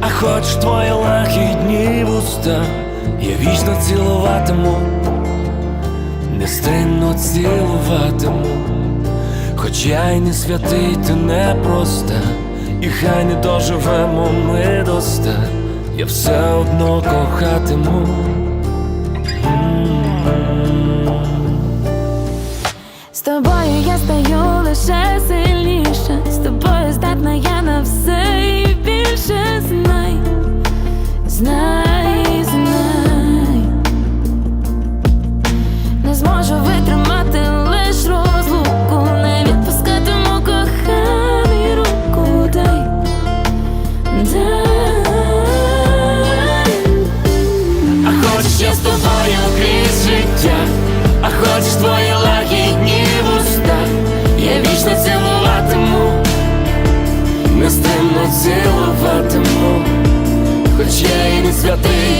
а хочеш твої лагідні вуста, я вічно цілуватиму, нестримно цілуватиму, хоч я й не святий, ти не проста, і хай не доживемо ми до ста, я все одно кохатиму. З тобою я стаю лише сильніше, з тобою здатна я на все вічно цілуватиму, нестримно цілуватиму, хоч я і не святий,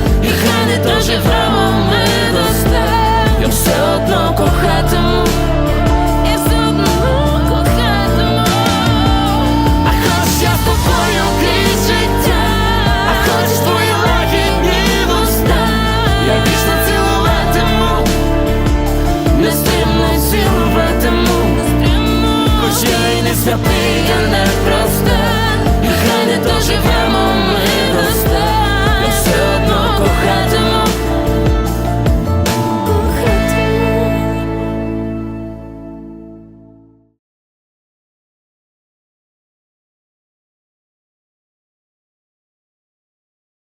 Святий, я не